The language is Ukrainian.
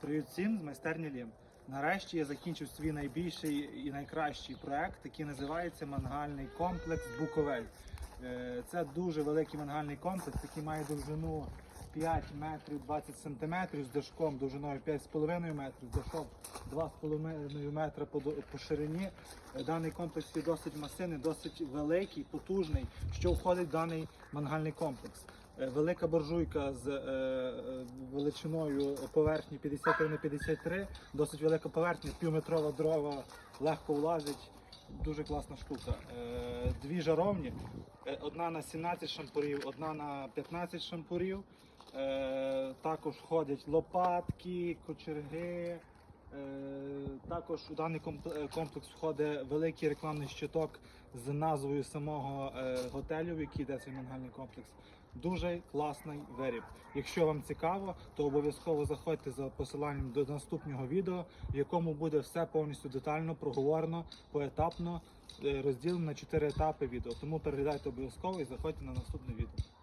Привіт всім з майстерні Лім. Нарешті я закінчив свій найбільший і найкращий проект, який називається мангальний комплекс Буковель. Е, Це дуже великий мангальний комплекс, який має довжину 5 метрів 20 сантиметрів з дошком довжиною 5,5 метрів, з дошком 2,5 метра по, по ширині. Е, Даний комплекс є досить масивний, досить великий, потужний, що входить в даний мангальний комплекс. Е, Велика буржуйка з е, е, величиною поверхні 53 на 53, досить велика поверхня, півметрова дрова, легко влазить. Дуже класна штука. Дві жаровні, одна на 17 шампурів, одна на 15 шампурів. Також входять лопатки, кочерги. Е, Також у даний е, комплекс входить великий рекламний щиток з назвою самого е, готелю, в який йде цей мангальний комплекс. Дуже класний виріб. Якщо вам цікаво, то обов'язково заходьте за посиланням до наступного відео, в якому буде все повністю детально проговорено, поетапно, розділено на 4 етапи відео. Тому переглядайте обов'язково і заходьте на наступне відео.